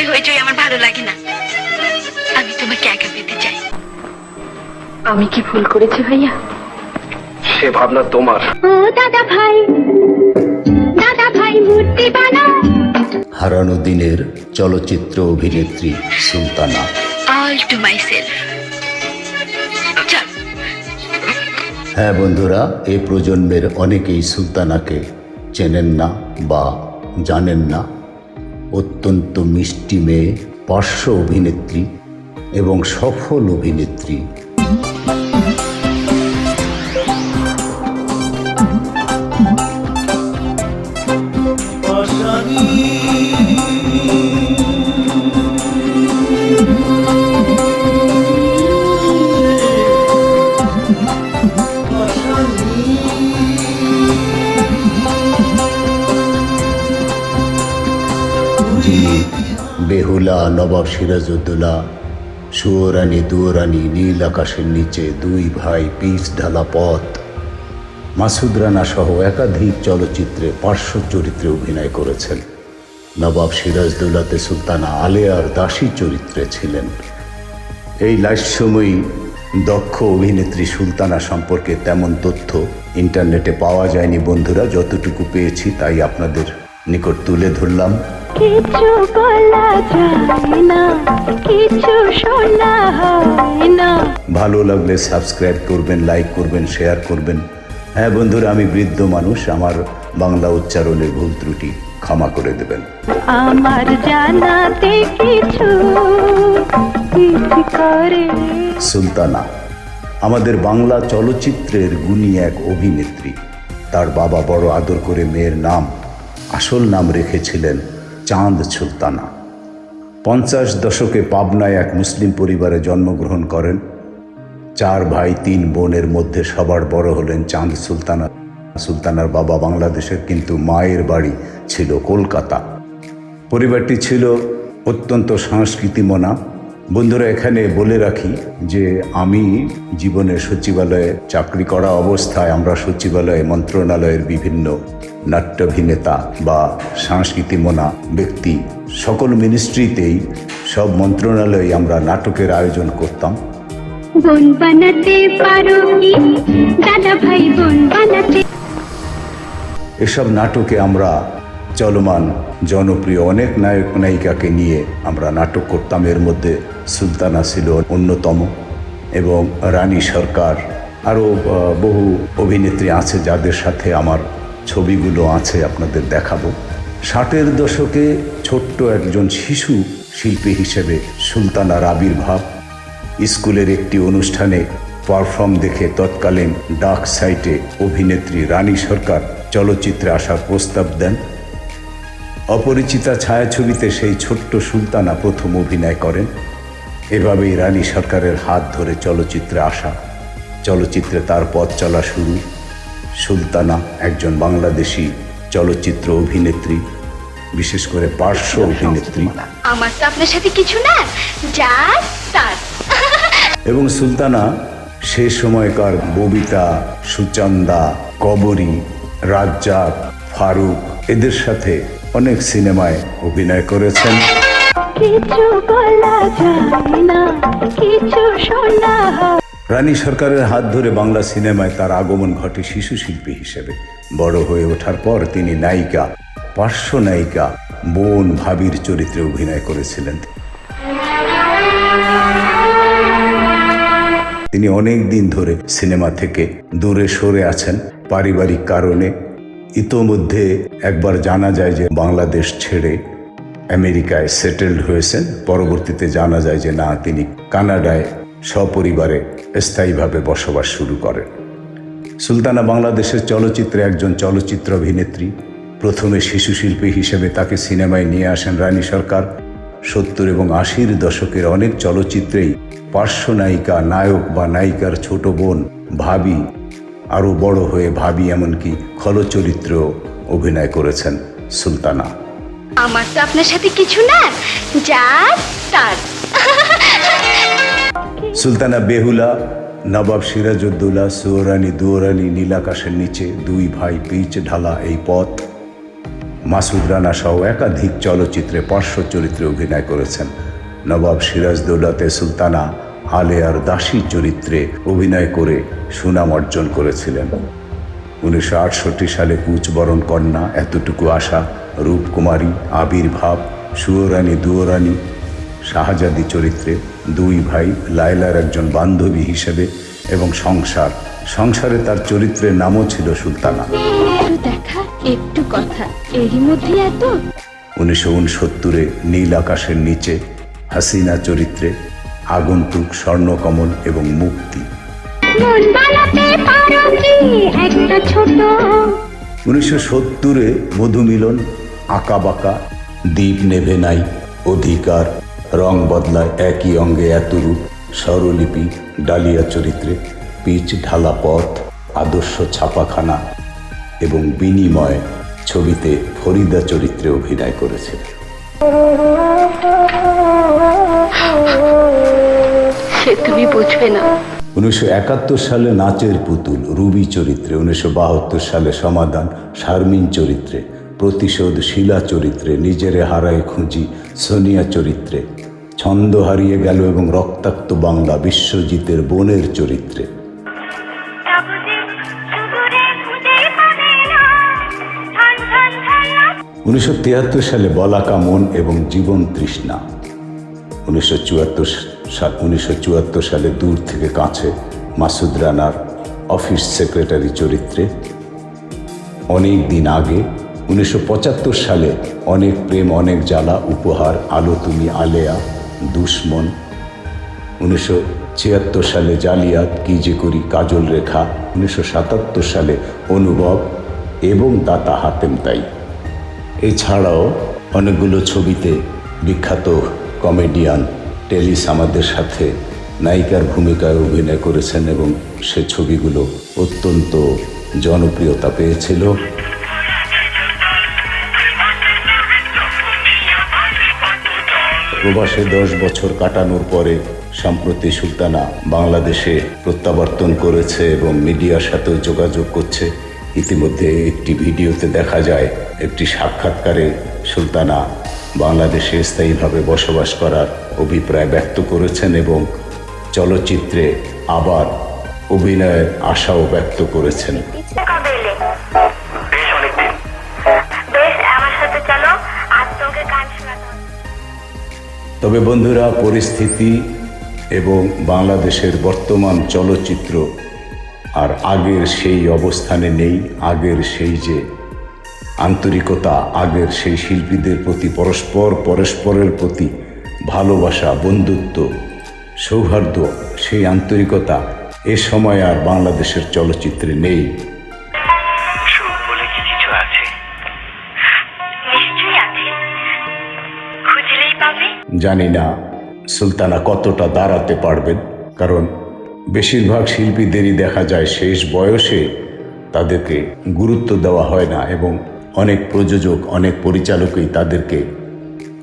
ওই হইচই আমার ভালো লাগে না। আমি তোমাকে একা পেতে চাই। আমি কি ভুল করেছি ভাইয়া? সে ভাবনা তোমার। ও দাদা ভাই দাদা ভাই মূর্তি বানাও হারানো দিনের চলচ্চিত্র অভিনেত্রী Sultana. All to myself হ্যাঁ বন্ধুরা এ প্রজন্মের অনেকেই সুলতানাকে চেনেন না বা জানেন না। অত্যন্ত মিষ্টি মেয়ে পার্শ্ব অভিনেত্রী এবং সফল অভিনেত্রী। যিনি বেহুলা, নবাব সিরাজউদ্দৌলা, সুয়রানি, দুয়রানি, নীল আকাশের নিচে দুই ভাই পিচ ঢালা পথ। মাসুদ রানা সহ একাধিক চলচ্চিত্রে পার্শ্ব চরিত্রে অভিনয় করেছেন। নবাব সিরাজদৌলাতে সুলতানা আলেয়ার দাসী চরিত্রে ছিলেন। এই লাস্যময়ী, দক্ষ অভিনেত্রী সুলতানা সম্পর্কে তেমন তথ্য ইন্টারনেটে পাওয়া যায়নি বন্ধুরা, যতটুকু পেয়েছি তাই আপনাদের নিকট তুলে ধরলাম। কিছু বলা যায় না কিছু শোনা হয় না। ভালো লাগলে সাবস্ক্রাইব করবেন লাইক করবেন শেয়ার করবেন। হ্যাঁ বন্ধুরা আমি বৃদ্ধ মানুষ আমার বাংলা উচ্চারণের ভুল ত্রুটি ক্ষমা করে দেবেন। আমার জানাতে কিছু করে। সুলতানা আমাদের বাংলা চলচ্চিত্রের গুণী এক অভিনেত্রী তার বাবা বড় আদর করে মেয়ের নাম আসল নাম রেখেছিলেন চাঁদ সুলতানা পঞ্চাশ দশকে পাবনায় এক মুসলিম পরিবারে জন্মগ্রহণ করেন। চার ভাই, তিন বোনের মধ্যে সবার বড় হলেন চাঁদ সুলতানা। সুলতানার বাবা বাংলাদেশের, কিন্তু মায়ের বাড়ি ছিল কলকাতা। পরিবারটি ছিল অত্যন্ত সংস্কৃতিমনা বন্ধুরা এখানে বলে রাখি যে আমি জীবনে সচিবালয়ে চাকরি করা অবস্থায় আমরা সচিবালয়ে মন্ত্রণালয়ের বিভিন্ন নাট্যাভিনেতা বা সংস্কৃতিমনা ব্যক্তি সকল মিনিস্ট্রিতেই সব মন্ত্রণালয়ে আমরা নাটকের আয়োজন করতাম। বোন বানাতে পারো কি? দাদা ভাই বোন বানাতে এসব নাটকে আমরা চলমান। জনপ্রিয় অনেক নায়ক নায়িকাকে নিয়ে আমরা নাটক করতাম। এর মধ্যে সুলতানা ছিল অন্যতম এবং রানী সরকার। আরও বহু অভিনেত্রী আছে যাদের সাথে আমার ছবিগুলো আছে, আপনাদের দেখাবো। ষাটের দশকে ছোট্ট একজন শিশু শিল্পী হিসেবে সুলতানার আবির্ভাব স্কুলের একটি অনুষ্ঠানে পারফর্ম দেখে তৎকালীন ডাক সাইটে অভিনেত্রী রানী সরকার চলচ্চিত্রে আসার প্রস্তাব দেন। অপরিচিতা ছায়াছবিতে সেই ছোট্ট সুলতানা প্রথম অভিনয় করেন। এভাবেই রানী সরকারের হাত ধরে চলচ্চিত্রে আসা চলচ্চিত্রে তার পথ চলা শুরু। সুলতানা একজন বাংলাদেশি চলচ্চিত্র অভিনেত্রী বিশেষ করে পার্শ্ব অভিনেত্রী। আমার তো আপনার সাথে কিছু না যা তার এবং সুলতানা সে সময়কার ববিতা সুচন্দা কবরী রাজ্জাক ফারুক এদের সাথে অনেক সিনেমায় অভিনয় করেছেন। কিছু বলা যায় না কিছু শোনা রানী সরকারের হাত ধরে বাংলা সিনেমায় তার আগমন ঘটে শিশু শিল্পী হিসেবে। বড় হয়ে ওঠার পর তিনি নায়িকা পার্শ্ব নায়িকা বোন ভাবির চরিত্রে অভিনয় করেছিলেন। তিনি অনেক দিন ধরে সিনেমা থেকে দূরে সরে আছেন। পারিবারিক কারণে ইতোমধ্যে একবার জানা যায় যে বাংলাদেশ ছেড়ে আমেরিকায় সেটেলড হয়েছেন। পরবর্তীতে জানা যায় যে না, তিনি কানাডায় সপরিবারে স্থায়ীভাবে বসবাস শুরু করেন। সুলতানা বাংলাদেশের চলচ্চিত্রে একজন চলচ্চিত্র অভিনেত্রী, প্রথমে শিশু শিল্পী হিসেবে তাকে সিনেমায় নিয়ে আসেন রানী সরকার। সত্তর এবং আশির দশকের অনেক চলচ্চিত্রেই পার্শ্ব নায়িকা, নায়ক বা নায়িকার ছোট বোন ভাবি আরও বড় হয়ে ভাবি এমনকি খলচরিত্র অভিনয় করেছেন সুলতানা। আমার তো আপনার সাথে কিছু না যা তার। সুলতানা বেহুলা নবাব সিরাজউদ্দৌলা সুয়রানি দুয়রানি নীলাকাশের নিচে দুই ভাই পিচ ঢালা এই পথ। মাসুদ রানা সহ একাধিক চলচ্চিত্রে পার্শ্ব চরিত্রে অভিনয় করেছেন নবাব সিরাজদৌলাতে সুলতানা আলেয়ার দাসী চরিত্রে অভিনয় করে সুনাম অর্জন করেছিলেন। উনিশশো আটষট্টি সালে কুচবরণ কন্যা এতটুকু আশা রূপকুমারী আবির্ভাব সুয়রানী দুয়রানী শাহজাদি চরিত্রে দুই ভাই লায়লার একজন বান্ধবী হিসেবে এবং সংসার। সংসারে তার চরিত্রের নামও ছিল সুলতানা। দেখা একটু কথা এরই মধ্যে এত? উনিশশো উনসত্তরে নীল আকাশের নিচে হাসিনা চরিত্রে আগন্তুক স্বর্ণকমল এবং মুক্তি। উনিশশো সত্তরে মধুমিলন আঁকা বাঁকা দ্বীপ নেভে নাই অধিকার রং বদলায় একই অঙ্গে এত রূপ স্বরলিপি ডালিয়া চরিত্রে পিচ ঢালা পথ আদর্শ ছাপাখানা এবং বিনিময় ছবিতে ফরিদা চরিত্রে অভিনয় করেছে। সে তুমি বুঝবে না। উনিশশো একাত্তর সালে নাচের পুতুল, রুবি চরিত্রে, উনিশশো বাহাত্তর সালে সমাধান, শারমিন চরিত্রে, প্রতিশোধ শিলা চরিত্রে, নিজেরে হারায় খুঁজি সোনিয়া চরিত্রে, ছন্দ হারিয়ে গেল এবং রক্তাক্ত বাংলা বিশ্বজিতের বোনের চরিত্রে। উনিশশো তিয়াত্তর সালে বলাকা মন এবং জীবন তৃষ্ণা, উনিশশো চুয়াত্তর উনিশশো চুয়াত্তর সালে দূর থেকে কাছে মাসুদ রানার অফিস সেক্রেটারি চরিত্রে। অনেক দিন আগে, উনিশশো পঁচাত্তর সালে অনেক প্রেম, অনেক জ্বালা, উপহার, আলো তুমি আলেয়া, দুশ্মন। উনিশশো ছিয়াত্তর সালে জালিয়াত, কি যে করি কাজল রেখা। উনিশশো সাতাত্তর সালে অনুভব এবং দাতা হাতেম তাই। এছাড়াও অনেকগুলো ছবিতে বিখ্যাত কমেডিয়ান টেলিস আমাদের সাথে নায়িকার ভূমিকায় অভিনয় করেছেন এবং সে ছবিগুলো অত্যন্ত জনপ্রিয়তা পেয়েছিল। প্রবাসে দশ বছর কাটানোর পরে সম্প্রতি সুলতানা বাংলাদেশে প্রত্যাবর্তন করেছে এবং মিডিয়ার সাথেও যোগাযোগ করছে। ইতিমধ্যে একটি ভিডিওতে দেখা যায়, একটি সাক্ষাৎকারে সুলতানা বাংলাদেশে স্থায়ীভাবে বসবাস করার অভিপ্রায় ব্যক্ত করেছেন এবং চলচ্চিত্রে আবার অভিনয়ের আশাও ব্যক্ত করেছেন। তবে বন্ধুরা পরিস্থিতি এবং বাংলাদেশের বর্তমান চলচ্চিত্র আর আগের সেই অবস্থানে নেই আগের সেই যে আন্তরিকতা আগের সেই শিল্পীদের প্রতি পরস্পর পরস্পরের প্রতি ভালোবাসা বন্ধুত্ব সৌহার্দ্য সেই আন্তরিকতা এ সময় আর বাংলাদেশের চলচ্চিত্রে নেই। জানি না সুলতানা কতটা দাঁড়াতে পারবেন কারণ বেশিরভাগ শিল্পীদেরই দেখা যায় শেষ বয়সে তাদেরকে গুরুত্ব দেওয়া হয় না এবং অনেক প্রযোজক, অনেক পরিচালকই তাদেরকে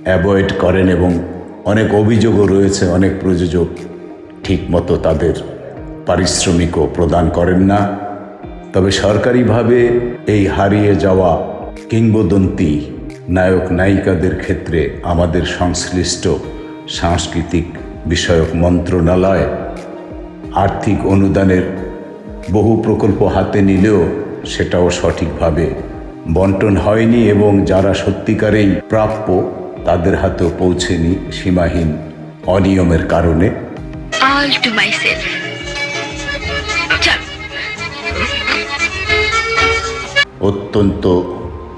অ্যাভয়েড করেন এবং অনেক অভিযোগও রয়েছে, অনেক প্রযোজক ঠিকমতো তাদের পারিশ্রমিকও প্রদান করেন না। তবে সরকারিভাবে এই হারিয়ে যাওয়া কিংবদন্তি নায়ক নায়িকাদের ক্ষেত্রে আমাদের সংশ্লিষ্ট সাংস্কৃতিক বিষয়ক মন্ত্রণালয় আর্থিক অনুদানের বহু প্রকল্প হাতে নিলেও সেটাও সঠিকভাবে বন্টন হয়নি এবং যারা সত্যিকারেই প্রাপ্য তাদের হাতেও পৌঁছেনি সীমাহীন অনিয়মের কারণে। অল টু মাই অত্যন্ত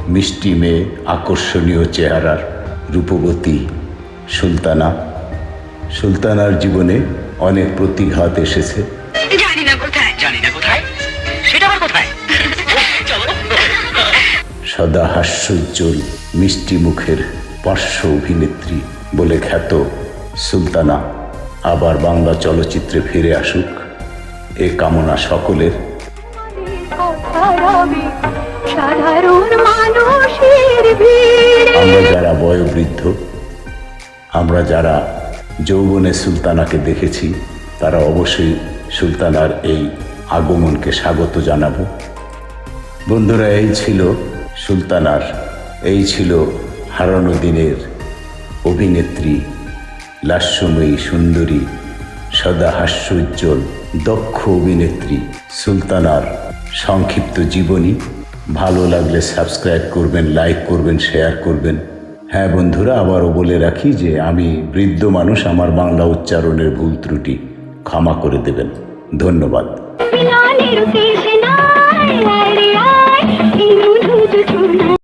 মিষ্টি মেয়ে আকর্ষণীয় চেহারার রূপবতী সুলতানা। সুলতানার জীবনে অনেক প্রতিঘাত এসেছে। সদা হাস্যোজ্জ্বল মিষ্টি মুখের পার্শ্ব অভিনেত্রী বলে খ্যাত সুলতানা। আবার বাংলা চলচ্চিত্রে ফিরে আসুক এ কামনা সকলের। আমরা যারা বয়োবৃদ্ধ আমরা যারা যৌবনে সুলতানাকে দেখেছি তারা অবশ্যই সুলতানার এই আগমনকে স্বাগত জানাব। বন্ধুরা এই ছিল সুলতানার। এই ছিল হারানো দিনের অভিনেত্রী, লাস্যময়ী সুন্দরী সদা হাস্যোজ্জ্বল দক্ষ অভিনেত্রী সুলতানার সংক্ষিপ্ত জীবনী। ভালো লাগলে সাবস্ক্রাইব করবেন, লাইক করবেন, শেয়ার করবেন। হ্যাঁ বন্ধুরা, আবারও বলে রাখি যে আমি বৃদ্ধ মানুষ, আমার বাংলা উচ্চারণের ভুল ত্রুটি ক্ষমা করে দেবেন। ধন্যবাদ।